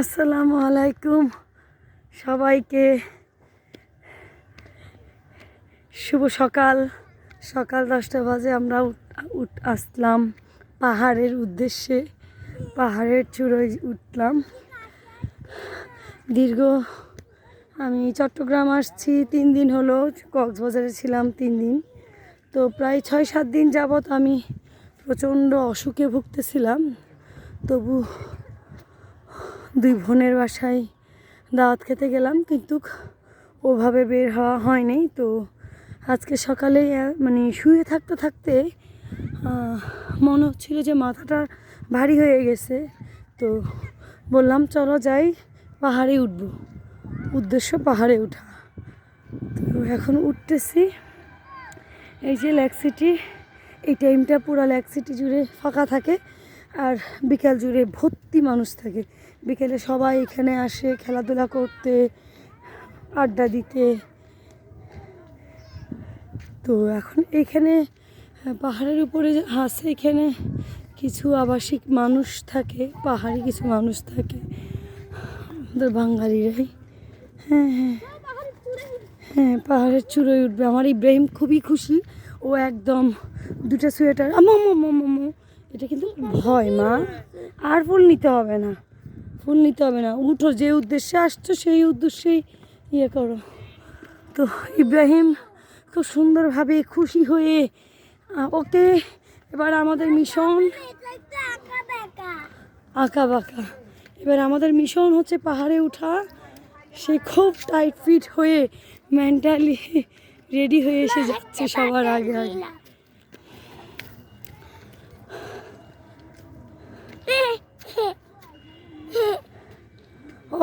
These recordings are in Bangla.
আসসালামু আলাইকুম। সবাইকে শুভ সকাল। সকাল দশটা বাজে আমরা আসলাম পাহাড়ের উদ্দেশ্যে। পাহাড়ের চূড়োয় উঠলাম। দীর্ঘ, আমি চট্টগ্রাম আসছি, তিন দিন হলো কক্সবাজারে ছিলাম তিন দিন। তো প্রায় ছয় সাত দিন যাবৎ আমি প্রচণ্ড অসুখে ভুগতেছিলাম। তবু দুই বোনের বাসায় দাওয়াত খেতে গেলাম, কিন্তু ওভাবে বের হওয়া হয়নি। তো আজকে সকালে মানে শুয়ে থাকতে থাকতে মনে হচ্ছিল যে মাথাটা ভারী হয়ে গেছে। তো বললাম, চলো যাই, পাহাড়ে উঠবো। উদ্দেশ্য, পাহাড়ে ওঠা। তো এখন উঠতেছি। এই যে লেক সিটি, এই টাইমটা পুরো লেক সিটি জুড়ে ফাঁকা থাকে। আর বিকাল জুড়ে ভর্তি মানুষ থাকে। বিকেলে সবাই এখানে আসে, খেলাধুলা করতে, আড্ডা দিতে। তো এখন এখানে পাহাড়ের উপরে আছে এখানে কিছু আবাসিক মানুষ থাকে, পাহাড়ি কিছু মানুষ থাকে। আমাদের বাঙালিরাই। হ্যাঁ হ্যাঁ। হ্যাঁ পাহাড়ের চূড়োয় উঠবে। আমার ইব্রাহিম খুবই খুশি। ও একদম দুটো সোয়েটার। আমো আমো আমো এটা কিন্তু ভয়, মা। আর ফুল নিতে হবে না। ফুল নিতে হবে না। উঠো, যে উদ্দেশ্যে আসছো সেই উদ্দেশ্যেই ইয়ে করো। তো ইব্রাহিম খুব সুন্দরভাবে খুশি হয়ে ওকে এবার আমাদের মিশন আঁকা বাঁকা এবার আমাদের মিশন হচ্ছে পাহাড়ে ওঠা সে খুব টাইট ফিট হয়ে মেন্টালি রেডি হয়ে এসে যাচ্ছে সবার আগে আগে।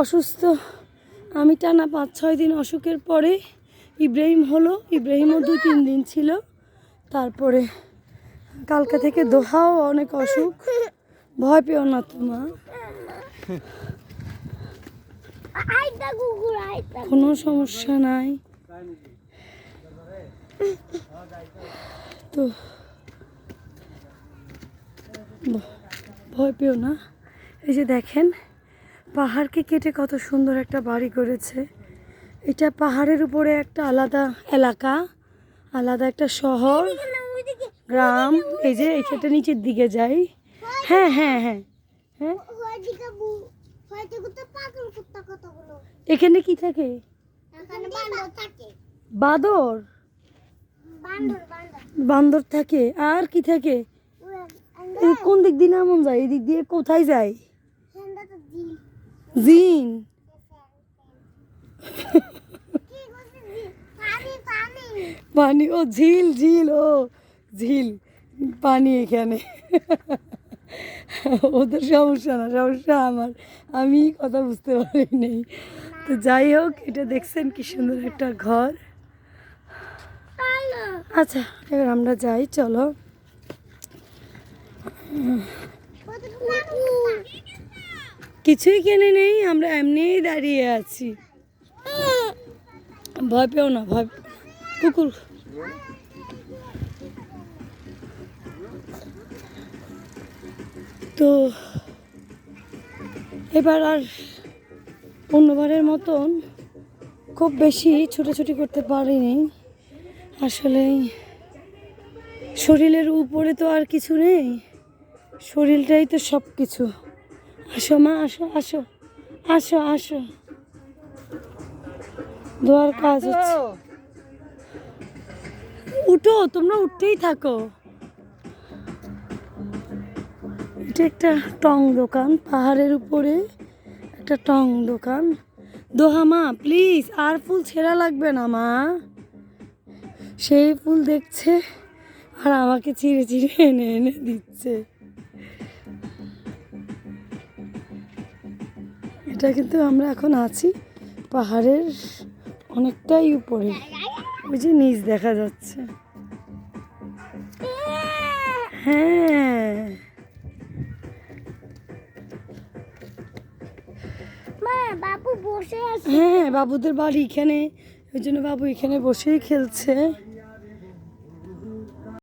অসুস্থ। আমি টানা পাঁচ, ছয় দিন অসুখের পরে ইব্রাহিম হলো। ইব্রাহিমও দু তিন দিন ছিল। তারপরে কালকে থেকে দোহাও অনেক অসুখ। ভয় পেও না তোমা। কোনো সমস্যা নাই। তো ভয় পেও না। এই যে দেখেন পাহাড়কে কেটে কত সুন্দর একটা বাড়ি করেছে। এটা পাহাড়ের উপরে একটা আলাদা এলাকা, আলাদা একটা শহর, গ্রাম, এই যে এখানটা নিচের দিকে যাই। হ্যাঁ হ্যাঁ হ্যাঁ হ্যাঁ। এখানে কি থাকে? বাদর? বান্দর থাকে। আর কি থাকে? কোন দিক দিয়ে নামন যায়? এই দিক দিয়ে কোথায় যায়? জিন। পানি, ও ঝিল ঝিল, ও ঝিল। পানি এখানে। ওদের সমস্যা না, সমস্যা আমার। আমি কথা বুঝতে পারিনি। তো যাই হোক, এটা দেখছেন কি সুন্দর একটা ঘর। আচ্ছা এবার আমরা যাই, চলো। কিছুই কেনে নেই, আমরা এমনিই দাঁড়িয়ে আছি। ভয় পেও না, ভয় কুকুর। তো এবার আর অন্যবারের মতন খুব বেশি ছুটোছুটি করতে পারিনি। আসলে শরীরের উপরে তো আর কিছু নেই, শরীরটাই তো সব কিছু আসো মা আসো আসো। আসো আসো। দোয়ার কাজ হচ্ছে। উঠো তোমরা উঠতেই থাকো। এটা একটা টং দোকান পাহাড়ের উপরে একটা টং দোকান। দোহা মা প্লিজ আর ফুল ছেঁড়া লাগবে না মা। সেই ফুল দেখছে আর আমাকে চিড়ে চিড়ে এনে এনে দিচ্ছে। এটা কিন্তু আমরা এখন আছি পাহাড়ের অনেকটাই উপরে। ওই যে নিচ দেখা যাচ্ছে। হ্যাঁ। বাবু বসে আছে। হ্যাঁ বাবুদের বাড়ি এখানে। ওই জন্য বাবু এখানে বসেই খেলছে।